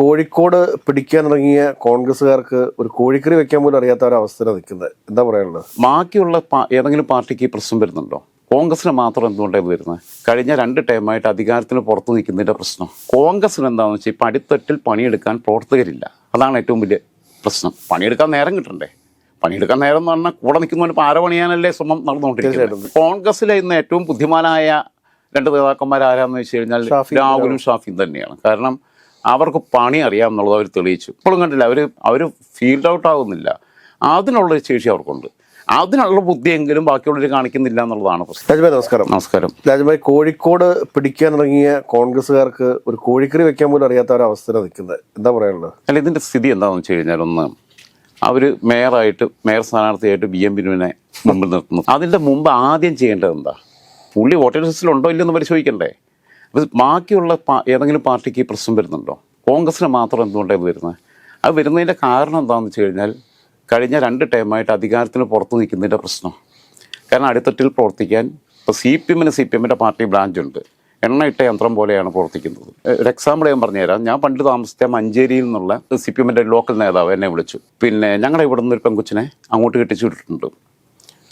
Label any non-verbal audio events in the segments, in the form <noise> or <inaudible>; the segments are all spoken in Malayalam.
കോഴിക്കോട് പിടിക്കാൻ പിടിക്കാനിറങ്ങിയ കോൺഗ്രസ്സുകാർക്ക് ഒരു കോഴിക്കറി വെക്കാൻ പോലും അറിയാത്ത ഒരു അവസ്ഥയിലാണ് നിൽക്കുന്നത്. എന്താ പറയാനുള്ളത്? ബാക്കിയുള്ള ഏതെങ്കിലും പാർട്ടിക്ക് ഈ പ്രശ്നം വരുന്നുണ്ടോ? കോൺഗ്രസിന് മാത്രം എന്തുകൊണ്ടാണ് ഇത് വരുന്നത്? കഴിഞ്ഞ രണ്ട് ടൈമായിട്ട് അധികാരത്തിന് പുറത്ത് നിൽക്കുന്നതിന്റെ പ്രശ്നം. കോൺഗ്രസിന് എന്താണെന്ന് വെച്ചാൽ ഇപ്പം അടിത്തട്ടിൽ പണിയെടുക്കാൻ പ്രവർത്തകരില്ല. അതാണ് ഏറ്റവും വലിയ പ്രശ്നം. പണിയെടുക്കാൻ നേരം കിട്ടണ്ടേ? പണിയെടുക്കാൻ നേരം എന്ന് പറഞ്ഞാൽ കൂടെ നിൽക്കുന്നവന് ഇപ്പോൾ ആര പണിയാനല്ലേ ശ്രമം നടന്നുകൊണ്ടിരിക്കുന്നത്. കോൺഗ്രസ്സിലെ ഇന്ന് ഏറ്റവും ബുദ്ധിമാനായ രണ്ട് നേതാക്കന്മാർ ആരാന്ന് വെച്ച് കഴിഞ്ഞാൽ രാഹുലും ഷാഫിയും തന്നെയാണ്. കാരണം അവർക്ക് പണി അറിയാമെന്നുള്ളത് അവർ തെളിയിച്ചു. ഇപ്പോഴും കണ്ടില്ല അവർ അവർ ഫീൽഡ് ഔട്ട് ആകുന്നില്ല അതിനുള്ളൊരു ശേഷി അവർക്കുണ്ട്. അതിനുള്ള ബുദ്ധിയെങ്കിലും ബാക്കിയുള്ളവർ കാണിക്കുന്നില്ല എന്നുള്ളതാണ് രാജ്ഭായ് നമസ്കാരം. നമസ്കാരം. രാജ്ഭായ് കോഴിക്കോട് പിടിക്കാൻ തുടങ്ങിയ കോൺഗ്രസ്സുകാർക്ക് ഒരു കോഴിക്കറി വെക്കാൻ പോലും അറിയാത്ത ഒരു അവസ്ഥ നിൽക്കുന്നത്. എന്താ പറയാനുള്ളത്? അല്ല ഇതിന്റെ സ്ഥിതി എന്താണെന്ന് വെച്ച് കഴിഞ്ഞാൽ ഒന്ന് അവർ മേയറായിട്ട് മേയർ സ്ഥാനാർത്ഥിയായിട്ട് ബി എം ബിനുവിനെ മുമ്പിൽ നിർത്തുന്നു. അതിന്റെ മുമ്പ് ആദ്യം ചെയ്യേണ്ടത് എന്താ? പുള്ളി ലിസ്റ്റിലുണ്ടോ ഇല്ലെന്ന് പരിശോധിക്കണ്ടേ? ബാക്കിയുള്ള ഏതെങ്കിലും പാർട്ടിക്ക് ഈ പ്രശ്നം വരുന്നുണ്ടോ? കോൺഗ്രസിന് മാത്രം എന്തുകൊണ്ടാണ് വരുന്നത് അത് വരുന്നതിന്റെ കാരണം എന്താണെന്ന് വെച്ച് കഴിഞ്ഞാൽ കഴിഞ്ഞ രണ്ട് ടൈമായിട്ട് അധികാരത്തിന് പുറത്ത് നിൽക്കുന്നതിന്റെ പ്രശ്നം. കാരണം അടിത്തട്ടിൽ പ്രവർത്തിക്കാൻ ഇപ്പോൾ സി പി എമ്മിന് സി പി എമ്മിന്റെ പാർട്ടി ബ്രാഞ്ചുണ്ട് എണ്ണയിട്ട യന്ത്രം പോലെയാണ് പ്രവർത്തിക്കുന്നത്. ഒരു എക്സാമ്പിൾ ഞാൻ പറഞ്ഞുതരാം. ഞാൻ പണ്ട് താമസിച്ച മഞ്ചേരിയിൽ നിന്നുള്ള സി പി എമ്മിന്റെ ലോക്കൽ നേതാവ് എന്നെ വിളിച്ചു. പിന്നെ ഞങ്ങളുടെ ഇവിടെ നിന്ന് ഒരു പെങ്കുച്ചിനെ അങ്ങോട്ട് കെട്ടിച്ചു വിട്ടിട്ടുണ്ട്.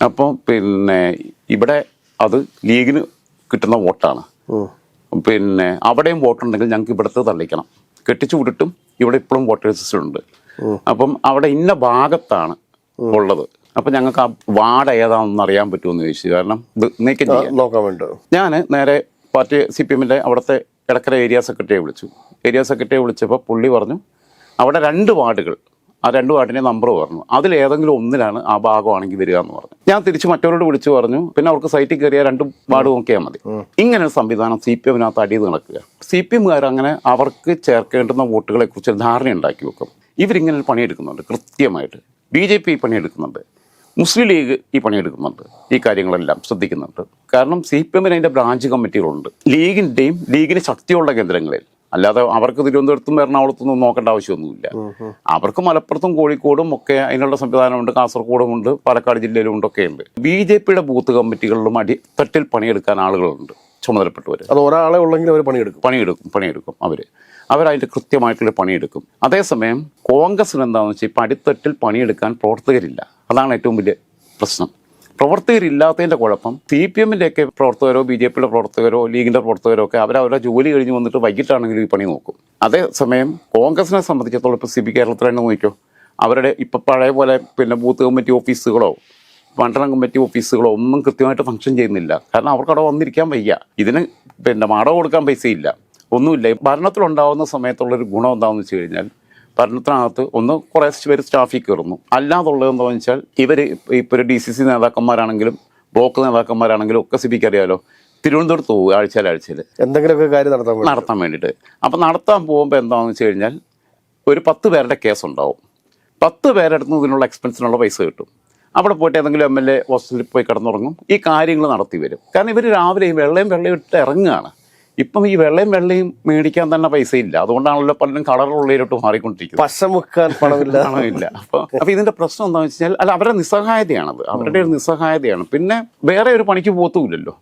അപ്പോൾ പിന്നെ ഇവിടെ അത് ലീഗിന് കിട്ടുന്ന വോട്ടാണ്. പിന്നെ അവിടെയും വോട്ടുണ്ടെങ്കിൽ ഞങ്ങൾക്ക് ഇവിടുത്തെ തള്ളിക്കണം. കെട്ടിച്ചു വിട്ടിട്ടും ഇവിടെ ഇപ്പോഴും വോട്ടേഴ്സ് ഉണ്ട്. അപ്പം അവിടെ ഇന്ന ഭാഗത്താണ് ഉള്ളത്. അപ്പം ഞങ്ങൾക്ക് ആ വാർഡ് ഏതാണെന്ന് അറിയാൻ പറ്റുമെന്ന് ചോദിച്ചു. കാരണം ഇത് നീക്കം ഞാൻ നേരെ പാർട്ടി സി പി എമ്മിന്റെ അവിടുത്തെ ഇടക്കര ഏരിയ സെക്രട്ടറിയെ വിളിച്ചു. ഏരിയ സെക്രട്ടറിയെ വിളിച്ചപ്പോൾ പുള്ളി പറഞ്ഞു അവിടെ രണ്ട് വാർഡുകൾ. ആ രണ്ട് വാർഡിന്റെ നമ്പർ പറഞ്ഞു. അതിലേതെങ്കിലും ഒന്നിലാണ് ആ ഭാഗമാണെങ്കിൽ വരിക എന്ന് പറഞ്ഞു. ഞാൻ തിരിച്ച് മറ്റവരോട് വിളിച്ചു പറഞ്ഞു പിന്നെ അവർക്ക് സൈറ്റിൽ കയറിയ രണ്ടും വാർഡ് നോക്കിയാൽ മതി. ഇങ്ങനെ ഒരു സംവിധാനം സി പി എമ്മിനകത്ത് അടിയത് നടക്കുക. സി പി എമ്മുകാർ അങ്ങനെ അവർക്ക് ചേർക്കേണ്ടുന്ന വോട്ടുകളെ കുറിച്ച് ധാരണ ഉണ്ടാക്കി വെക്കും. ഇവരിങ്ങനെ പണിയെടുക്കുന്നുണ്ട് കൃത്യമായിട്ട്. ബി ജെ പി പണിയെടുക്കുന്നുണ്ട്. മുസ്ലിം ലീഗ് ഈ പണിയെടുക്കുന്നുണ്ട്. ഈ കാര്യങ്ങളെല്ലാം ശ്രദ്ധിക്കുന്നുണ്ട്. കാരണം സി പി എമ്മിന് അതിന്റെ ബ്രാഞ്ച് കമ്മിറ്റികളുണ്ട്. ലീഗിന്റെയും ലീഗിന് ശക്തിയുള്ള കേന്ദ്രങ്ങളിൽ അല്ലാതെ അവർക്ക് തിരുവനന്തപുരത്തും എറണാകുളത്തും ഒന്നും നോക്കേണ്ട ആവശ്യമൊന്നുമില്ല. അവർക്ക് മലപ്പുറത്തും കോഴിക്കോടും ഒക്കെ അതിനുള്ള സംവിധാനമുണ്ട് കാസർഗോഡും ഉണ്ട് പാലക്കാട് ജില്ലയിലും ഉണ്ടൊക്കെ ഉണ്ട് ബി ജെ പിയുടെ ബൂത്ത് കമ്മിറ്റികളിലും അടിത്തട്ടിൽ പണിയെടുക്കാൻ ആളുകളുണ്ട് ചുമതലപ്പെട്ടവർ അത് ഒരാളെ ഉള്ളെങ്കിൽ അവർ പണിയെടുക്കും. പണിയെടുക്കും പണിയെടുക്കും അവർ അവരതിന്റെ കൃത്യമായിട്ടുള്ള പണിയെടുക്കും. അതേസമയം കോൺഗ്രസിന് എന്താണെന്ന് വെച്ചാൽ ഇപ്പം അടിത്തട്ടിൽ പണിയെടുക്കാൻ പ്രവർത്തകരില്ല. അതാണ് ഏറ്റവും വലിയ പ്രശ്നം. പ്രവർത്തകരില്ലാത്തതിന്റെ കുഴപ്പം. സി പി എമ്മിന്റെയൊക്കെ പ്രവർത്തകരോ ബി ജെ പിയുടെ പ്രവർത്തകരോ ലീഗിന്റെ പ്രവർത്തകരോ ഒക്കെ അവരവരുടെ ജോലി കഴിഞ്ഞ് വന്നിട്ട് വൈകിട്ടാണെങ്കിലും ഈ പണി നോക്കും. അതേസമയം കോൺഗ്രസിനെ സംബന്ധിച്ചിടത്തോളം ഇപ്പോൾ സി പി കേരളത്തിൽ തന്നെ നോക്കിയോ അവരുടെ ഇപ്പോൾ പഴയ പോലെ പിന്നെ ബൂത്ത് കമ്മിറ്റി ഓഫീസുകളോ മണ്ഡലം കമ്മിറ്റി ഓഫീസുകളോ ഒന്നും കൃത്യമായിട്ട് ഫംഗ്ഷൻ ചെയ്യുന്നില്ല. കാരണം അവർക്ക് അവിടെ വന്നിരിക്കാൻ വയ്യ. ഇതിന് പിന്നെ മാടവ് കൊടുക്കാൻ പൈസയില്ല. ഒന്നുമില്ല. ഭരണത്തിലുണ്ടാവുന്ന സമയത്തുള്ളൊരു ഗുണം എന്താണെന്ന് വെച്ച് കഴിഞ്ഞാൽ ഭരണത്തിനകത്ത് ഒന്ന് കുറേ പേര് സ്റ്റാഫിൽ കയറുന്നു. അല്ലാതുള്ളത് എന്താണെന്ന് വെച്ചാൽ ഇവർ ഇപ്പോൾ ഒരു ഡി സി സി നേതാക്കന്മാരാണെങ്കിലും ബ്ലോക്ക് നേതാക്കന്മാരാണെങ്കിലും ഒക്കെ സിബിക്ക് അറിയാലോ. തിരുവനന്തപുരത്ത് പോകും ആഴ്ചയിൽ ആഴ്ചയിൽ. എന്തെങ്കിലുമൊക്കെ കാര്യം നടത്താൻ നടത്താൻ വേണ്ടിയിട്ട്. അപ്പം നടത്താൻ പോകുമ്പോൾ എന്താണെന്ന് വെച്ച് കഴിഞ്ഞാൽ ഒരു പത്ത് പേരുടെ കേസ് ഉണ്ടാവും. പത്ത് പേരെടുത്ത് ഇതിനുള്ള എക്സ്പെൻസിനുള്ള പൈസ കിട്ടും. അവിടെ പോയിട്ട് ഏതെങ്കിലും എം എൽ എ ഹോസ്റ്റലിൽ പോയി കിടന്നുറങ്ങും. ഈ കാര്യങ്ങൾ നടത്തി വരും. കാരണം ഇവർ രാവിലെയും വെള്ളയും വെള്ളയും ഇട്ട് ഇറങ്ങുകയാണ്. ഇപ്പം ഈ വെള്ളയും വെള്ളയും മേടിക്കാൻ തന്നെ പൈസ ഇല്ല അതുകൊണ്ടാണല്ലോ പലരും കളറുള്ളതിലോട്ട് മാറിക്കൊണ്ടിരിക്കുന്നത്. പശമുക്കാൻ പണമില്ല. <laughs> പണമില്ല. അപ്പൊ അപ്പൊ ഇതിന്റെ പ്രശ്നം എന്താണെന്ന് വെച്ചാൽ അല്ല അവരുടെ നിസ്സഹായതയാണത്. അവരുടെ ഒരു നിസ്സഹായതയാണ്. പിന്നെ വേറെ ഒരു പണിക്ക് പോത്തുമില്ലല്ലോ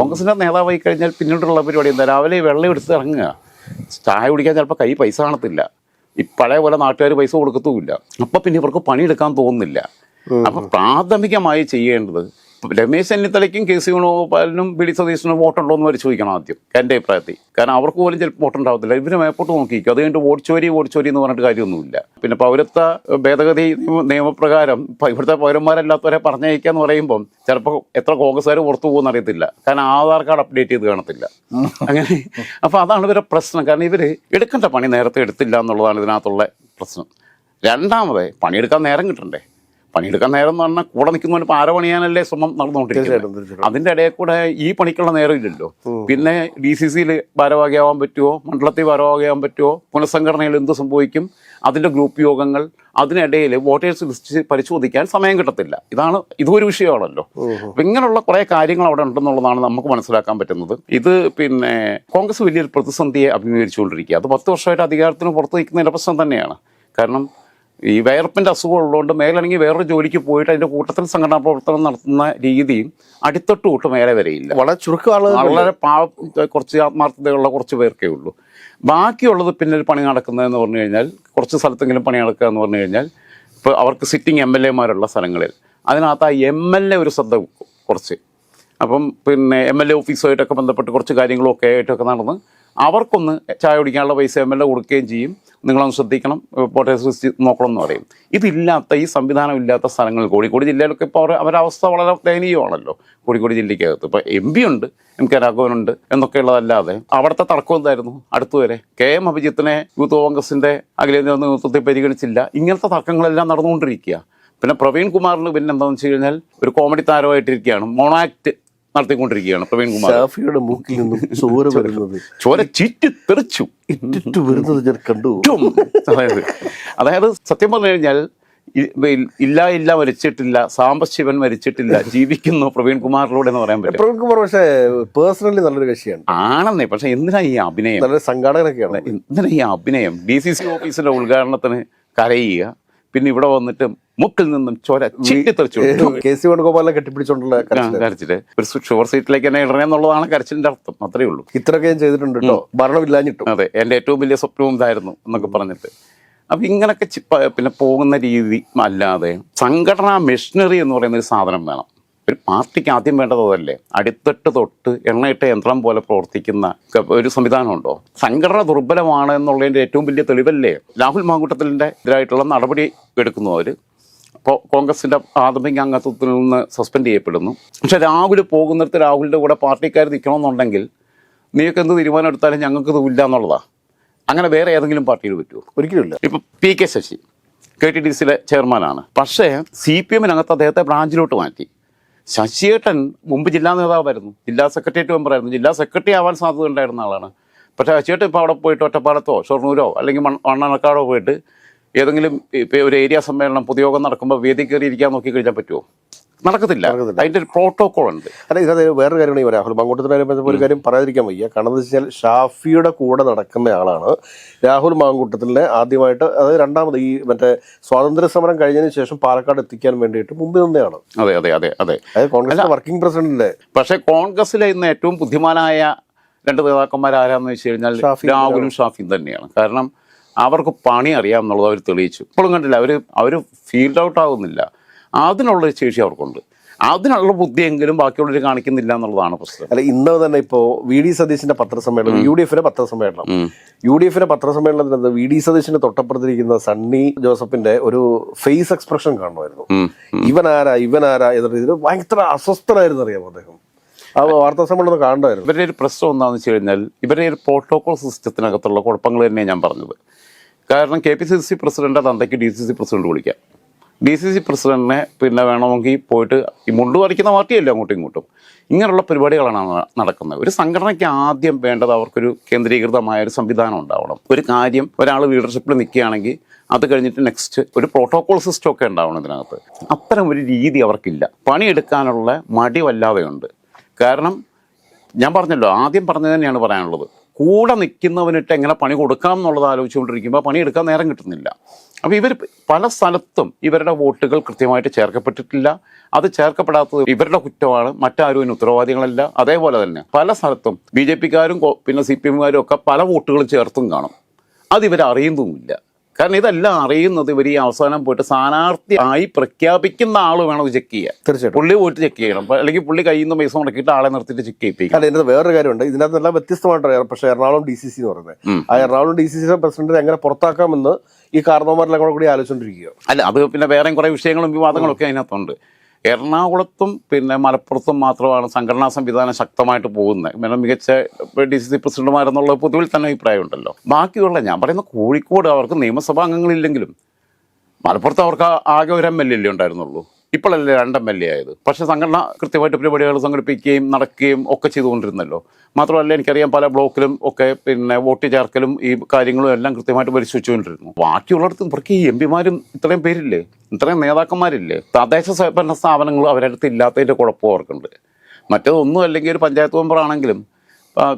കോൺഗ്രസിന്റെ നേതാവായി കഴിഞ്ഞാൽ പിന്നീടുള്ള പരിപാടി എന്താ രാവിലെ വെള്ളം എടുത്ത് ഇറങ്ങുക. ചായ കുടിക്കാൻ ചിലപ്പോൾ കൈ പൈസ കാണത്തില്ല. ഇപ്പഴേ പഴയ പോലെ നാട്ടുകാർ പൈസ കൊടുക്കത്തുമില്ല. അപ്പൊ പിന്നെ ഇവർക്ക് പണിയെടുക്കാൻ തോന്നുന്നില്ല. അപ്പൊ പ്രാഥമികമായി ചെയ്യേണ്ടത് രമേശ് ചെന്നിത്തലയ്ക്കും കെ സി വേണുഗോപാലിനും ബി ഡി സതീശനും വോട്ടുണ്ടോ എന്ന് പരിശോധിക്കണം ആദ്യം. എന്റെ അഭിപ്രായത്തിൽ. കാരണം അവർക്ക് പോലും ചിലപ്പോൾ വോട്ടുണ്ടാവത്തില്ല. ഇവർ മേപ്പോട്ട് നോക്കിക്കും അത് കഴിഞ്ഞിട്ട് വോട്ട് ചോരി വോട്ട് ചോരി എന്ന് പറഞ്ഞിട്ട് കാര്യമൊന്നുമില്ല. പിന്നെ പൗരത്വ ഭേദഗതി നിയമപ്രകാരം ഇവിടുത്തെ പൗരന്മാരല്ലാത്തവരെ പറഞ്ഞയക്കുക എന്ന് പറയുമ്പം ചിലപ്പോൾ എത്ര കോൺഗ്രസ്സുകാർ പുറത്തു പോകുമെന്ന് അറിയത്തില്ല. കാരണം ആധാർ കാർഡ് അപ്ഡേറ്റ് ചെയ്ത് കാണത്തില്ല. അങ്ങനെ അപ്പോൾ അതാണ് ഇവരുടെ പ്രശ്നം. കാരണം ഇവർ എടുക്കേണ്ട പണി നേരത്തെ എടുത്തില്ല എന്നുള്ളതാണ് ഇതിനകത്തുള്ള പ്രശ്നം. രണ്ടാമത് പണിയെടുക്കാൻ നേരം കിട്ടണ്ടേ? പണിയെടുക്കാൻ നേരം എന്ന് പറഞ്ഞാൽ കൂടെ നിൽക്കുന്നവന് ഇപ്പോൾ ആര പണിയാനല്ലേ ശ്രമം നടന്നുകൊണ്ടിരിക്കുന്നത്. അതിന്റെ ഇടയിൽ കൂടെ ഈ പണിക്കുള്ള നേരം ഇല്ലല്ലോ. പിന്നെ ഡി സി സിയിൽ ഭാരവാഹിയാവാൻ പറ്റുമോ മണ്ഡലത്തിൽ ഭാരവാഹിയാവാൻ പറ്റുമോ പുനഃസംഘടനയിൽ എന്ത് സംഭവിക്കും? അതിന്റെ ഗ്രൂപ്പ് യോഗങ്ങൾ അതിനിടയിൽ വോട്ടേഴ്സ് ലിസ്റ്റ് പരിശോധിക്കാൻ സമയം കിട്ടത്തില്ല. ഇതാണ് ഇതും ഒരു വിഷയമാണല്ലോ അപ്പം ഇങ്ങനെയുള്ള കുറേ കാര്യങ്ങൾ അവിടെ ഉണ്ടെന്നുള്ളതാണ് നമുക്ക് മനസ്സിലാക്കാൻ പറ്റുന്നത്. ഇത് പിന്നെ കോൺഗ്രസ് വലിയൊരു പ്രതിസന്ധിയെ അഭിമുഖീകരിച്ചുകൊണ്ടിരിക്കുക അത് പത്ത് വർഷമായിട്ട് അധികാരത്തിന് പുറത്ത് നിൽക്കുന്നതിന്റെ പ്രശ്നം തന്നെയാണ്. കാരണം ഈ വയർപ്പിന്റെ അസുഖം ഉള്ളതുകൊണ്ട് മേലാണെങ്കിൽ വേറൊരു ജോലിക്ക് പോയിട്ട് അതിന്റെ കൂട്ടത്തിൽ സംഘടനാ പ്രവർത്തനം നടത്തുന്ന രീതിയും അടിത്തൊട്ട് കൂട്ട് മേലെ വരെയില്ല. വളരെ ചുരുക്കം ആളുകൾ വളരെ പാവ കുറച്ച് ആത്മാർത്ഥതയുള്ള കുറച്ച് പേർക്കേ ഉള്ളൂ. ബാക്കിയുള്ളത് പിന്നെ പണി നടക്കുന്നതെന്ന് പറഞ്ഞു കഴിഞ്ഞാൽ കുറച്ച് സ്ഥലത്തെങ്കിലും പണി നടക്കുക എന്ന് പറഞ്ഞു കഴിഞ്ഞാൽ ഇപ്പോൾ അവർക്ക് സിറ്റിംഗ് എം എൽ എമാരുള്ള സ്ഥലങ്ങളിൽ അതിനകത്ത് ആ എം എൽ എ ഒരു ശ്രദ്ധ കുറച്ച്. അപ്പം പിന്നെ എം എൽ എ ഓഫീസുമായിട്ടൊക്കെ ബന്ധപ്പെട്ട് കുറച്ച് കാര്യങ്ങളൊക്കെ ആയിട്ടൊക്കെ നടന്ന് അവർക്കൊന്ന് ചായ കുടിക്കാനുള്ള പൈസ എം എൽ എ കൊടുക്കുകയും ചെയ്യും. നിങ്ങളൊന്ന് ശ്രദ്ധിക്കണം പോട്ടേഴ്സ് നോക്കണം എന്ന് പറയും. ഇതില്ലാത്ത ഈ സംവിധാനം ഇല്ലാത്ത സ്ഥലങ്ങൾ കോഴിക്കോട് ജില്ലയിലൊക്കെ ഇപ്പോൾ അവർ അവരുടെ അവസ്ഥ വളരെ ദയനീയമാണല്ലോ കോഴിക്കോട് ജില്ലയ്ക്കകത്ത്. ഇപ്പോൾ എം പി ഉണ്ട് എം കെ രാഘവനുണ്ട് എന്നൊക്കെയുള്ളതല്ലാതെ അവിടുത്തെ തർക്കം എന്തായിരുന്നു? അടുത്തുവരെ കെ എം അഭിജിത്തിനെ യൂത്ത് കോൺഗ്രസിന്റെ അഖിലേന്ത്യാ നേതൃത്വത്തെ പരിഗണിച്ചില്ല. ഇങ്ങനത്തെ തർക്കങ്ങളെല്ലാം നടന്നുകൊണ്ടിരിക്കുക. പിന്നെ പ്രവീൺ കുമാറിന് പിന്നെ എന്താണെന്ന് വെച്ച് കഴിഞ്ഞാൽ ഒരു കോമഡി താരമായിട്ടിരിക്കുകയാണ്. മോണാക്ട് നടത്തിക്കൊണ്ടിരിക്കുകയാണ് പ്രവീൺ കുമാർ ഷാഫിയുടെ മൂക്കിൽ നിന്നും ചോര വരുന്നത്. ചോര ചിറ്റി തെറിച്ചു. ഇട്ടിട്ട് വരുന്നത് ഞാൻ കണ്ടു. അതായത് അതായത് സത്യം പറഞ്ഞു കഴിഞ്ഞാൽ ഇല്ല ഇല്ല മരിച്ചിട്ടില്ല സാംബശിവൻ മരിച്ചിട്ടില്ല ജീവിക്കുന്നു പ്രവീൺ കുമാറിലൂടെ എന്ന് പറയാൻ പറ്റും. പ്രവീൺ കുമാർ പക്ഷേ പേഴ്സണലി നല്ലൊരു കക്ഷിയാണ്. ആണെന്നേ പക്ഷെ എന്തിനാ ഈ അഭിനയം? നല്ല സംഘാടകനൊക്കെയാണ്. എന്തിനാ ഈ അഭിനയം? ഡി സി സി ഓഫീസിന്റെ ഉദ്ഘാടനത്തിന് കരയുക പിന്നെ ഇവിടെ വന്നിട്ട് മുക്കിൽ നിന്നും ചോര ചിട്ടിത്തെറിച്ചു കെ സി വേണുഗോപാലിനെ കെട്ടിപ്പിടിച്ചോണ്ടുള്ള കരച്ചിൽ. കരച്ചിട്ട് ഒരു ഷുവർ സീറ്റിലേക്ക് തന്നെ ഇടണേ എന്നുള്ളതാണ് കരച്ചിലിന്റെ അർത്ഥം അത്രേ ഉള്ളൂ. ഇത്രയൊക്കെ ചെയ്തിട്ടുണ്ട് കേട്ടോ ഭരണമില്ലാഞ്ഞിട്ടും. അതെ എന്റെ ഏറ്റവും വലിയ സ്വപ്നവും ഇതായിരുന്നു എന്നൊക്കെ പറഞ്ഞിട്ട്. അപ്പം ഇങ്ങനൊക്കെ പിന്നെ പോകുന്ന രീതി അല്ലാതെ സംഘടനാ മെഷീനറി എന്ന് പറയുന്ന ഒരു സാധനം വേണം. ഒരു പാർട്ടിക്ക് ആദ്യം വേണ്ടത് അതല്ലേ? അടിത്തട്ട് തൊട്ട് എണ്ണയിട്ട യന്ത്രം പോലെ പ്രവർത്തിക്കുന്ന ഒരു സംവിധാനമുണ്ടോ? സംഘടന ദുർബലമാണ് എന്നുള്ളതിന്റെ ഏറ്റവും വലിയ തെളിവല്ലേ? രാഹുൽ മാങ്കൂട്ടത്തിന്റെ എതിരായിട്ടുള്ള നടപടി എടുക്കുന്നവർ കോൺഗ്രസിന്റെ പ്രാഥമിക അംഗത്വത്തിൽ നിന്ന് സസ്പെൻഡ് ചെയ്യപ്പെടുന്നു. പക്ഷേ രാഹുൽ പോകുന്നിടത്ത് രാഹുലിന്റെ കൂടെ പാർട്ടിക്കാർ നിൽക്കണമെന്നുണ്ടെങ്കിൽ നീയൊക്കെ എന്ത് തീരുമാനം എടുത്താലും ഞങ്ങൾക്ക് ഇത് ഇല്ല എന്നുള്ളതാണ് അങ്ങനെ വേറെ ഏതെങ്കിലും പാർട്ടിയിൽ പറ്റുമോ ഒരിക്കലുമില്ല. ഇപ്പം P K Sasi K T D സിയിലെ ചെയർമാനാണ്. പക്ഷേ സി പി എമ്മിനകത്ത് അദ്ദേഹത്തെ ബ്രാഞ്ചിലോട്ട് മാറ്റി. ശശിയേട്ടൻ മുമ്പ് ജില്ലാ നേതാവായിരുന്നു. ജില്ലാ സെക്രട്ടേറിയറ്റ് മെമ്പറായിരുന്നു. ജില്ലാ സെക്രട്ടറി ആവാൻ സാധ്യത ഉണ്ടായിരുന്ന ആളാണ്. പക്ഷേ ശശിയേട്ടൻ ഇപ്പോൾ അവിടെ പോയിട്ട് ഒറ്റപ്പാലത്തോ ഷൊർണൂരോ അല്ലെങ്കിൽ മണ്ണണക്കാടോ പോയിട്ട് ഏതെങ്കിലും ഒരു ഏരിയ സമ്മേളനം പൊതുയോഗം നടക്കുമ്പോൾ വേദി കയറിയിരിക്കാൻ നോക്കി കഴിഞ്ഞാൽ പറ്റുമോ നടക്കത്തില്ല. അതിന്റെ ഒരു പ്രോട്ടോകോൾ ഉണ്ട്. അല്ല ഇത് വേറൊരു കാര്യമാണ് രാഹുൽ മാങ്കൂട്ടത്തിനെ ഒരു കാര്യം പറയാതിരിക്കാൻ വയ്യ. കാരണം എന്താ വെച്ചാൽ ഷാഫിയുടെ കൂടെ നടക്കുന്ന ആളാണ് രാഹുൽ മാങ്കൂട്ടത്തിലെ ആദ്യമായിട്ട് അതായത് രണ്ടാമത് ഈ മറ്റേ സ്വാതന്ത്ര്യ സമരം കഴിഞ്ഞതിന് ശേഷം പാലക്കാട് എത്തിക്കാൻ വേണ്ടിയിട്ട് മുമ്പിൽ നിന്നെയാണ് അതെ അതെ അതെ അതെ. അതായത് കോൺഗ്രസ് വർക്കിംഗ് പ്രസിഡന്റിന്റെ പക്ഷേ കോൺഗ്രസിലെ ഇന്ന് ഏറ്റവും ബുദ്ധിമാനായ രണ്ട് നേതാക്കന്മാർ ആരാന്ന് വെച്ച് കഴിഞ്ഞാൽ രാഹുലും ഷാഫിയും തന്നെയാണ്. കാരണം അവർക്ക് പണി അറിയാം എന്നുള്ളത് അവർ തെളിയിച്ചു. ഇപ്പോഴും കണ്ടില്ല അവർ അവർ ഫീൽഡ് ഔട്ട് ആകുന്നില്ല അതിനുള്ളൊരു ശേഷി അവർക്കുണ്ട്. അതിനുള്ള ബുദ്ധിയെങ്കിലും ബാക്കിയുള്ളവർ കാണിക്കുന്നില്ല എന്നുള്ളതാണ് പ്രശ്നം. അല്ല ഇന്ന് തന്നെ ഇപ്പോ വി ഡി സതീശിന്റെ പത്രസമ്മേളനം യു ഡി എഫിന്റെ പത്രസമ്മേളനം. യു ഡി എഫിന്റെ പത്രസമ്മേളനത്തിനകത്ത് വി ഡി സതീശിന്റെ തൊട്ടപ്പുറത്തിരിക്കുന്ന സണ്ണി ജോസഫിന്റെ ഒരു ഫേസ് എക്സ്പ്രഷൻ കാണുമായിരുന്നു. ഇവനാരാ ഇവനാരാ എന്ന രീതിയിൽ ഭയങ്കര അസ്വസ്ഥനായിരുന്നു അറിയാമോ അദ്ദേഹം. ആ വാർത്താ സമ്മേളനം കാണുമായിരുന്നു. ഇവരുടെ ഒരു പ്രശ്നം എന്താണെന്ന് വെച്ച് കഴിഞ്ഞാൽ ഇവരുടെ ഒരു പ്രോട്ടോകോൾ സിസ്റ്റത്തിനകത്തുള്ള കുഴപ്പങ്ങൾ തന്നെയാണ് ഞാൻ പറഞ്ഞത്. കാരണം K P C C president തന്തയ്ക്ക് ഡി സി സി പ്രസിഡന്റ് വിളിക്കാം. ഡി സി സി പ്രസിഡന്റിനെ പിന്നെ വേണമെങ്കിൽ പോയിട്ട് ഈ മുണ്ട് പറിക്കുന്ന പാർട്ടിയല്ലേ അങ്ങോട്ടും ഇങ്ങോട്ടും. ഇങ്ങനെയുള്ള പരിപാടികളാണ് നടക്കുന്നത്. ഒരു സംഘടനയ്ക്ക് ആദ്യം വേണ്ടത് അവർക്കൊരു കേന്ദ്രീകൃതമായ ഒരു സംവിധാനം ഉണ്ടാവണം. ഒരു കാര്യം ഒരാൾ ലീഡർഷിപ്പിൽ നിൽക്കുകയാണെങ്കിൽ അത് കഴിഞ്ഞിട്ട് നെക്സ്റ്റ് ഒരു പ്രോട്ടോകോൾ സിസ്റ്റം ഒക്കെ ഉണ്ടാവണം ഇതിനകത്ത്. അത്തരം ഒരു രീതി അവർക്കില്ല. പണിയെടുക്കാനുള്ള മടി വല്ലാതെയുണ്ട് കാരണം ഞാൻ പറഞ്ഞല്ലോ ആദ്യം പറഞ്ഞത് തന്നെയാണ് പറയാനുള്ളത്. കൂടെ നിൽക്കുന്നവനിട്ട് എങ്ങനെ പണി കൊടുക്കാം എന്നുള്ളത് ആലോചിച്ചുകൊണ്ടിരിക്കുമ്പോൾ പണിയെടുക്കാൻ നേരം കിട്ടുന്നില്ല. അപ്പോൾ ഇവർ പല സ്ഥലത്തും ഇവരുടെ വോട്ടുകൾ കൃത്യമായിട്ട് ചേർക്കപ്പെട്ടിട്ടില്ല. അത് ചേർക്കപ്പെടാത്തത് ഇവരുടെ കുറ്റമാണ് മറ്റാരും ഇതിന് ഉത്തരവാദികളല്ല. അതേപോലെ തന്നെ പല സ്ഥലത്തും ബി ജെ പിക്കാരും പിന്നെ സി പി എമ്മുകാരും ഒക്കെ പല വോട്ടുകളും ചേർത്തും കാണും. അത് ഇവർ അറിയുന്നുമില്ല കാരണം ഇതെല്ലാം അറിയുന്നത് ഇവർ ഈ അവസാനം പോയിട്ട് സ്ഥാനാർത്ഥി ആയി പ്രഖ്യാപിക്കുന്ന ആൾ വേണം ഇത് ചെക്ക് ചെയ്യാൻ. തീർച്ചയായിട്ടും. പുള്ളി പോയിട്ട് ചെക്ക് ചെയ്യണം. അല്ലെങ്കിൽ പുള്ളി കയ്യിൽ നിന്ന് പൈസ മുടക്കിയിട്ട് ആളെ നിർത്തിയിട്ട് ചെക്ക് ചെയ്യിപ്പിക്കും. അല്ല ഇതിനകത്ത് വേറൊരു കാര്യമുണ്ട്. ഇതിനകത്തെല്ലാം വ്യത്യസ്തമായിട്ട് പക്ഷേ എറണാകുളം ഡി സി സി എന്ന് പറയുന്നത്. ആ എറണാകുളം ഡി സി സി പ്രസിഡന്റിനെ എങ്ങനെ പുറത്താക്കാമെന്ന് ഈ കാരണവന്മാരെല്ലാം കൂടെ കൂടി ആലോചിച്ചുകൊണ്ടിരിക്കുക അല്ല അത് പിന്നെ വേറെയും കുറേ വിഷയങ്ങളും വിവാദങ്ങളും ഒക്കെ അതിനകത്തുണ്ട്. എറണാകുളത്തും പിന്നെ മലപ്പുറത്തും മാത്രമാണ് സംഘടനാ സംവിധാനം ശക്തമായിട്ട് പോകുന്നത്. പിന്നെ മികച്ച ഡി സി സി പ്രസിഡന്റുമാരെന്നുള്ള പൊതുവിൽ തന്നെ അഭിപ്രായമുണ്ടല്ലോ. ബാക്കിയുള്ള ഞാൻ പറയുന്ന കോഴിക്കോട് അവർക്ക് നിയമസഭാ അംഗങ്ങളില്ലെങ്കിലും മലപ്പുറത്ത് അവർക്ക് ആകെ ഒരു എം എൽ എ ഉണ്ടായിരുന്നുള്ളൂ. ഇപ്പോഴല്ലേ രണ്ടം എ ആയത്? പക്ഷേ സംഘടന കൃത്യമായിട്ട് പരിപാടികൾ സംഘടിപ്പിക്കുകയും നടക്കുകയും ഒക്കെ ചെയ്തുകൊണ്ടിരുന്നല്ലോ. മാത്രമല്ല എനിക്കറിയാം പല ബ്ലോക്കിലും ഒക്കെ പിന്നെ വോട്ട് ചേർക്കലും ഈ കാര്യങ്ങളും എല്ലാം കൃത്യമായിട്ട് പരിശോധിച്ചുകൊണ്ടിരുന്നു. ബാക്കിയുള്ളിടത്തും ഇവർക്ക് ഈ എം പിമാരും ഇത്രയും പേരില്ലേ? ഇത്രയും നേതാക്കന്മാരില്ലേ? തദ്ദേശ സ്വയംഭരണ സ്ഥാപനങ്ങളും അവരടുത്ത് ഇല്ലാത്തതിന്റെ കുഴപ്പം അവർക്കുണ്ട്. മറ്റേതൊന്നും അല്ലെങ്കിൽ ഒരു പഞ്ചായത്ത് ആ,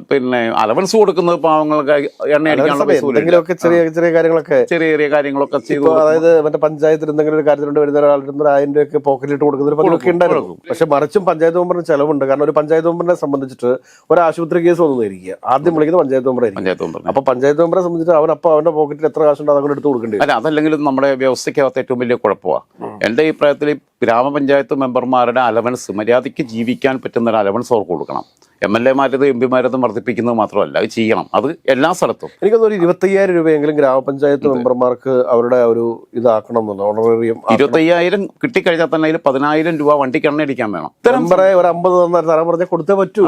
പിന്നെ അലവൻസ് കൊടുക്കുന്നത് പാവങ്ങൾക്ക് എണ്ണ എന്തെങ്കിലുമൊക്കെ ചെറിയ ചെറിയ കാര്യങ്ങളൊക്കെ ചെറിയ ചെറിയ കാര്യങ്ങളൊക്കെ ചെയ്തു അതായത് മറ്റേ പഞ്ചായത്തിൽ എന്തെങ്കിലും ഒരു കാര്യത്തിലുണ്ട് വരുന്ന ഒരാളുടെ അതിന്റെ ഒരു ആയിരം രൂപയൊക്കെ പോക്കറ്റിലിട്ട് കൊടുക്കുന്ന ഒരു പണിയൊക്കെ ഉണ്ടായിരുന്നു. പക്ഷെ മറിച്ചും പഞ്ചായത്ത് മെമ്പറിന് ചെലവുണ്ട്. കാരണം ഒരു പഞ്ചായത്ത് മെമ്പറിനെ സംബന്ധിച്ചിട്ട് ഒരു ആശുപത്രി കേസ് വന്നതായിരിക്കുക ആദ്യം വിളിക്കുന്നത് പഞ്ചായത്ത് മെമ്പറായിരിക്കും. അപ്പൊ പഞ്ചായത്ത് മെമ്പറെ സംബന്ധിച്ചിട്ട് അവൻ അപ്പൊ അവന്റെ പോക്കറ്റിൽ എത്ര കാശുണ്ടോ അതങ്ങനെ എടുത്ത് കൊടുക്കേണ്ടി അല്ല അതല്ലെങ്കിലും നമ്മുടെ വ്യവസ്ഥയ്ക്കകത്ത് ഏറ്റവും വലിയ കുഴപ്പമാണ് എന്റെ അഭിപ്രായത്തിൽ ഗ്രാമപഞ്ചായത്ത് മെമ്പർമാരുടെ അലവൻസ് മര്യാദയ്ക്ക് ജീവിക്കാൻ പറ്റുന്ന ഒരു അലവൻസ് അവർക്ക് കൊടുക്കണം. എം എൽ എമാരത് എം പിമാരത് വർദ്ധിപ്പിക്കുന്നത് മാത്രമല്ല അത് ചെയ്യണം. അത് എല്ലാ സ്ഥലത്തും. എനിക്കൊന്നും ഒരു ഇരുപത്തയ്യായിരം രൂപയെങ്കിലും ഗ്രാമപഞ്ചായത്ത് മെമ്പർമാർക്ക് അവരുടെ ഒരു ഇതാക്കണം എന്നുണ്ട് ഓണറേറിയം ഇരുപത്തയ്യായിരം കിട്ടിക്കഴിഞ്ഞാൽ തന്നെ അതിൽ പതിനായിരം രൂപ വണ്ടിക്ക് എണ്ണ അടിക്കാൻ വേണം. ഇത്തരം മെമ്പറെ ഒരു അമ്പത് തരാൻ പറഞ്ഞാൽ കൊടുത്തേ പറ്റൂ.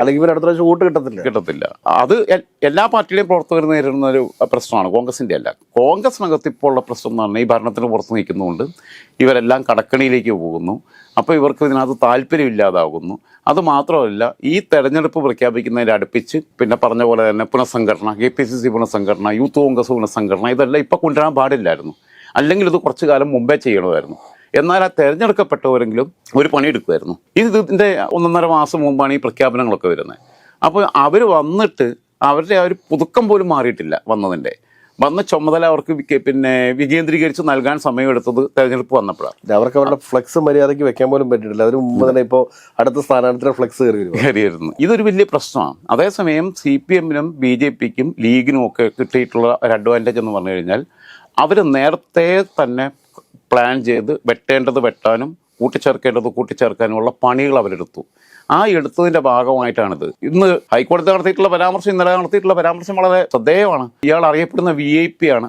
അല്ലെങ്കിൽ ഇവൻ അടുത്ത പ്രാവശ്യം വോട്ട് കിട്ടത്തില്ല. കിട്ടത്തില്ല. അത് എല്ലാ പാർട്ടിയിലെയും പ്രവർത്തകർ നേരിടുന്ന ഒരു പ്രശ്നമാണ്. കോൺഗ്രസിന്റെ അല്ല. കോൺഗ്രസിനകത്ത് ഇപ്പോൾ ഉള്ള പ്രശ്നം എന്ന് പറഞ്ഞാൽ ഈ ഭരണത്തിന് പുറത്ത് നിൽക്കുന്നതുകൊണ്ട് ഇവരെല്ലാം കടക്കണിയിലേക്ക് പോകുന്നു. അപ്പോൾ ഇവർക്ക് ഇതിനകത്ത് താല്പര്യമില്ലാതാകുന്നു അത് മാത്രമല്ല ഈ തെരഞ്ഞെടുപ്പ് പ്രഖ്യാപിക്കുന്നതിന്റെ അടുപ്പിച്ച് പിന്നെ പറഞ്ഞ പോലെ തന്നെ പുനഃസംഘടന കെ പി സി സി പുനഃസംഘടന യൂത്ത് കോൺഗ്രസ് പുനഃസംഘടന ഇതെല്ലാം ഇപ്പം കൊണ്ടുവരാൻ പാടില്ലായിരുന്നു. അല്ലെങ്കിൽ ഇത് കുറച്ചു കാലം മുമ്പേ ചെയ്യണമായിരുന്നു. എന്നാൽ ആ തെരഞ്ഞെടുക്കപ്പെട്ടവരെങ്കിലും ഒരു പണിയെടുക്കുമായിരുന്നു ഇത് ഇതിന്റെ ഒന്നൊന്നര മാസം മുമ്പാണ് ഈ പ്രഖ്യാപനങ്ങളൊക്കെ വരുന്നത്. അപ്പോൾ അവർ വന്നിട്ട് അവരുടെ ആ ഒരു പുതുക്കം പോലും മാറിയിട്ടില്ല വന്നതിന്റെ വന്ന ചുമതല അവർക്ക് പിന്നെ വികേന്ദ്രീകരിച്ച് നൽകാൻ സമയമെടുത്തത് തെരഞ്ഞെടുപ്പ് വന്നപ്പോഴാണ്. അവർക്ക് അവരുടെ ഫ്ലെക്സ് മര്യാദയ്ക്ക് വെക്കാൻ പോലും പറ്റിയിട്ടില്ല. അതിന് മുമ്പ് തന്നെ ഇപ്പോൾ അടുത്ത സ്ഥാനാർത്ഥിയുടെ ഫ്ലെക്സ് കയറിയിരുന്നു. ഇതൊരു വലിയ പ്രശ്നമാണ്. അതേസമയം സി പി എമ്മിനും ബി ജെ പിക്കും ലീഗിനും ഒക്കെ കിട്ടിയിട്ടുള്ള ഒരു അഡ്വാന്റേജ് എന്ന് പറഞ്ഞു കഴിഞ്ഞാൽ അവർ നേരത്തെ തന്നെ പ്ലാൻ ചെയ്ത് വെട്ടേണ്ടത് വെട്ടാനും കൂട്ടിച്ചേർക്കേണ്ടത് കൂട്ടിച്ചേർക്കാനുമുള്ള പണികൾ അവരെടുത്തു. ആ എടുത്തതിന്റെ ഭാഗമായിട്ടാണിത്. ഇന്ന് ഹൈക്കോടതി നടത്തിയിട്ടുള്ള പരാമർശം ഇന്നലെ നടത്തിയിട്ടുള്ള പരാമർശം വളരെ ശ്രദ്ധേയമാണ്. ഇയാൾ അറിയപ്പെടുന്ന വി ഐ പി ആണ്.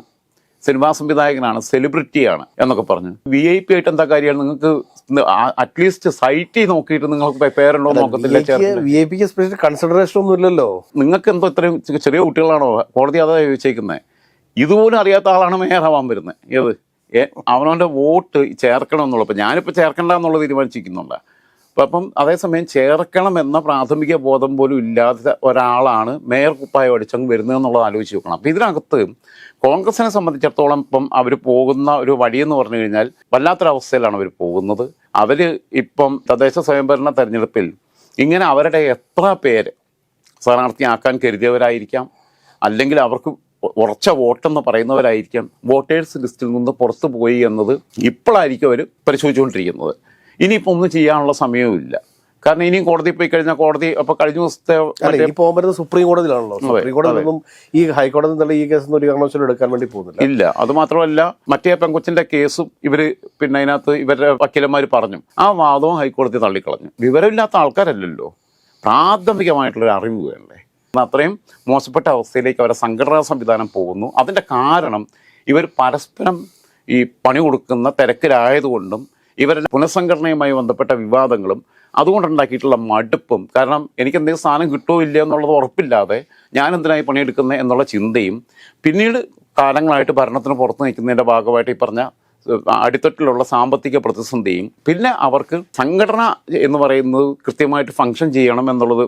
സിനിമാ സംവിധായകനാണ് സെലിബ്രിറ്റിയാണ് എന്നൊക്കെ പറഞ്ഞു. വി ഐ പി ആയിട്ട് എന്താ കാര്യമാണ് നിങ്ങൾക്ക് അറ്റ്ലീസ്റ്റ് സൈറ്റിൽ നോക്കിയിട്ട് നിങ്ങൾക്ക് പേരുണ്ടോ നോക്കത്തില്ല വി ഐ പിക്ക് സ്പെഷ്യൽ കൺസിഡറേഷൻ ഒന്നും ഇല്ലല്ലോ. നിങ്ങൾക്ക് എന്തോ ഇത്രയും ചെറിയ കുട്ടികളാണോ കോടതി അതാ ചോദിച്ചേക്കുന്നത് ഇതുപോലും അറിയാത്ത ആളാണ് മേയറാവാൻ വരുന്നത് ഏത്? അവനവന്റെ വോട്ട് ചേർക്കണം എന്നുള്ളപ്പോൾ ഞാനിപ്പോൾ ചേർക്കണ്ട എന്നുള്ളത് തീരുമാനിച്ചിരിക്കുന്നുണ്ട്. അപ്പം അതേസമയം ചേർക്കണം എന്ന പ്രാഥമിക ബോധം പോലും ഇല്ലാത്ത ഒരാളാണ് മേയർ കുപ്പായം അടിച്ചങ്ങ് വരുന്നതെന്നുള്ളത് ആലോചിച്ച് നോക്കണം. അപ്പം ഇതിനകത്ത് കോൺഗ്രസിനെ സംബന്ധിച്ചിടത്തോളം ഇപ്പം അവർ പോകുന്ന ഒരു വഴിയെന്ന് പറഞ്ഞു കഴിഞ്ഞാൽ വല്ലാത്തൊരവസ്ഥയിലാണ് അവർ പോകുന്നത്. അവർ ഇപ്പം തദ്ദേശ സ്വയംഭരണ തെരഞ്ഞെടുപ്പിൽ ഇങ്ങനെ അവരുടെ എത്ര പേര് സ്ഥാനാർത്ഥിയാക്കാൻ കരുതിയവരായിരിക്കാം. അല്ലെങ്കിൽ അവർക്ക് ഉറച്ച വോട്ടെന്ന് പറയുന്നവരായിരിക്കാം. വോട്ടേഴ്സ് ലിസ്റ്റിൽ നിന്ന് പുറത്തു പോയി എന്നത് ഇപ്പോഴായിരിക്കും അവർ പരിശോധിച്ചുകൊണ്ടിരിക്കുന്നത്. ഇനിയിപ്പോൾ ഒന്നും ചെയ്യാനുള്ള സമയവുമില്ല കാരണം ഇനിയും കോടതി പോയി കഴിഞ്ഞാൽ കോടതി അപ്പൊ കഴിഞ്ഞ ദിവസത്തെ പോകാൻ പറ്റുന്നത് സുപ്രീം കോടതിയിലാണല്ലോ. സുപ്രീം കോടതി ഈ ഹൈക്കോടതി തന്നെ ഈ കേസ് ഒരു കാരണവശാലും എടുക്കാൻ വേണ്ടി പോകുന്നില്ല. ഇല്ല അത് മാത്രമല്ല മറ്റേ പെങ്കൊച്ചിന്റെ കേസും ഇവർ പിന്നെ അതിനകത്ത് ഇവരുടെ വക്കീലന്മാർ പറഞ്ഞു. ആ വാദവും ഹൈക്കോടതി തള്ളിക്കളഞ്ഞു. വിവരമില്ലാത്ത ആൾക്കാരല്ലല്ലോ. പ്രാഥമികമായിട്ടുള്ളൊരു അറിവ് വേണ്ടേ? അത്രയും മോശപ്പെട്ട അവസ്ഥയിലേക്ക് അവരുടെ സംഘടനാ സംവിധാനം പോകുന്നു. അതിന്റെ കാരണം ഇവർ പരസ്പരം ഈ പണി കൊടുക്കുന്ന തിരക്കിലായതുകൊണ്ടും ഇവരുടെ പുനഃസംഘടനയുമായി ബന്ധപ്പെട്ട വിവാദങ്ങളും അതുകൊണ്ടുണ്ടാക്കിയിട്ടുള്ള മടുപ്പും. കാരണം എനിക്ക് എന്തെങ്കിലും സാധനം കിട്ടുമോ ഇല്ലയോ എന്നുള്ളത് ഉറപ്പില്ലാതെ ഞാൻ എന്തിനായി പണിയെടുക്കുന്നത് എന്നുള്ള ചിന്തയും പിന്നീട് കാലങ്ങളായിട്ട് ഭരണത്തിന് പുറത്ത് നിൽക്കുന്നതിന്റെ ഭാഗമായിട്ട് ഈ പറഞ്ഞ അടിത്തട്ടിലുള്ള സാമ്പത്തിക പ്രതിസന്ധിയും പിന്നെ അവർക്ക് സംഘടന എന്ന് പറയുന്നത് കൃത്യമായിട്ട് ഫങ്ഷൻ ചെയ്യണം എന്നുള്ളത്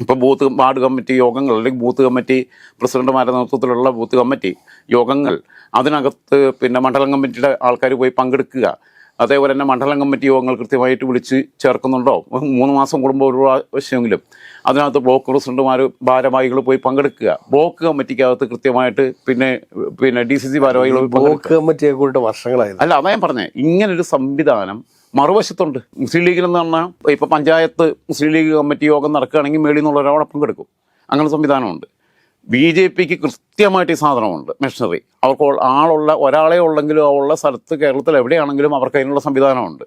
ഇപ്പോൾ ബൂത്ത് വാർഡ് കമ്മിറ്റി യോഗങ്ങൾ അല്ലെങ്കിൽ ബൂത്ത് കമ്മിറ്റി പ്രസിഡന്റുമാരുടെ നേതൃത്വത്തിലുള്ള ബൂത്ത് കമ്മിറ്റി യോഗങ്ങൾ അതിനകത്ത് പിന്നെ മണ്ഡലം കമ്മിറ്റിയുടെ ആൾക്കാർ പോയി പങ്കെടുക്കുക അതേപോലെ തന്നെ മണ്ഡലം കമ്മിറ്റി യോഗങ്ങൾ കൃത്യമായിട്ട് വിളിച്ച് ചേർക്കുന്നുണ്ടോ? മൂന്ന് മാസം കൂടുമ്പോൾ ഒരു പ്രാവശ്യമെങ്കിലും. അതിനകത്ത് ബ്ലോക്ക് പ്രസിഡന്റുമാർ ഭാരവാഹികൾ പോയി പങ്കെടുക്കുക. ബ്ലോക്ക് കമ്മിറ്റിക്കകത്ത് കൃത്യമായിട്ട് പിന്നെ പിന്നെ ഡി സി സി ഭാരവാഹികൾ ബ്ലോക്ക് കമ്മിറ്റിയെ കൂടിയിട്ട് വർഷങ്ങളായി. അല്ല അതാ ഞാൻ പറഞ്ഞത് ഇങ്ങനൊരു സംവിധാനം മറുവശത്തുണ്ട്. മുസ്ലിം ലീഗിൽ എന്ന് പറഞ്ഞാൽ ഇപ്പോൾ പഞ്ചായത്ത് മുസ്ലിം ലീഗ് കമ്മിറ്റി യോഗം നടക്കുകയാണെങ്കിൽ മേളിൽ നിന്നുള്ള ഒരാളെ പങ്കെടുക്കും. അങ്ങനെ സംവിധാനമുണ്ട്. ബി ജെ പിക്ക് കൃത്യമായിട്ട് ഈ സാധനമുണ്ട്. മെഷീനറി അവർക്ക് ആളുള്ള ഒരാളെ ഉള്ളെങ്കിലും ഉള്ള സ്ഥലത്ത് കേരളത്തിൽ എവിടെയാണെങ്കിലും അവർക്ക് അതിനുള്ള സംവിധാനമുണ്ട്.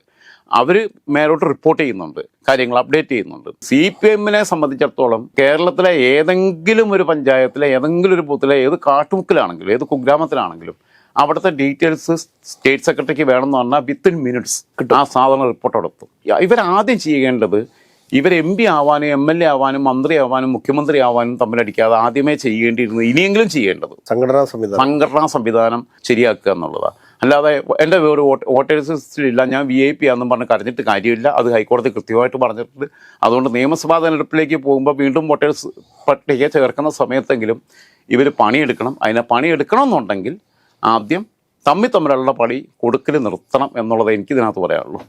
അവർ മേലോട്ട് റിപ്പോർട്ട് ചെയ്യുന്നുണ്ട്. കാര്യങ്ങൾ അപ്ഡേറ്റ് ചെയ്യുന്നുണ്ട്. സി പി എമ്മിനെ സംബന്ധിച്ചിടത്തോളം കേരളത്തിലെ ഏതെങ്കിലും ഒരു പഞ്ചായത്തിലെ ഏതെങ്കിലും ഒരു ബൂത്തിലെ ഏത് കാട്ടുമുക്കിലാണെങ്കിലും ഏത് കുഗ്രാമത്തിലാണെങ്കിലും അവിടുത്തെ ഡീറ്റെയിൽസ് സ്റ്റേറ്റ് സെക്രട്ടറിക്ക് വേണമെന്ന് പറഞ്ഞാൽ വിത്തിൻ മിനിറ്റ്സ് കിട്ടും. ആ സാധനം റിപ്പോർട്ട് എടുത്തു. ഇവരാദ്യം ചെയ്യേണ്ടത് ഇവർ എം പി ആവാനും എം എൽ എ ആവാനും മന്ത്രി ആവാനും മുഖ്യമന്ത്രി ആവാനും തമ്മിലടിക്കാതെ ആദ്യമേ ചെയ്യേണ്ടിയിരുന്നത് ഇനിയെങ്കിലും ചെയ്യേണ്ടത്. സംഘടനാ സംവിധാനം. സംഘടനാ സംവിധാനം ശരിയാക്കുക എന്നുള്ളതാണ് അല്ലാതെ എന്റെ വേറെ വോട്ട് വോട്ടേഴ്സ് ലിസ്റ്റിലില്ല. ഞാൻ വി ഐ പി ആണെന്നും പറഞ്ഞ് കരഞ്ഞിട്ട് കാര്യമില്ല. അത് ഹൈക്കോടതി കൃത്യമായിട്ട് പറഞ്ഞിട്ടുണ്ട്. അതുകൊണ്ട് നിയമസഭാ തെരഞ്ഞെടുപ്പിലേക്ക് പോകുമ്പോൾ വീണ്ടും വോട്ടേഴ്സ് പട്ടിക ചേർക്കുന്ന സമയത്തെങ്കിലും ഇവർ പണിയെടുക്കണം. അതിനെ പണിയെടുക്കണമെന്നുണ്ടെങ്കിൽ ആദ്യം തമ്മിൽ തമ്മിലുള്ള പണി കൊടുക്കൽ നിർത്തണം എന്നുള്ളത് എനിക്ക് ഇതിനകത്ത് പറയാനുള്ളൂ.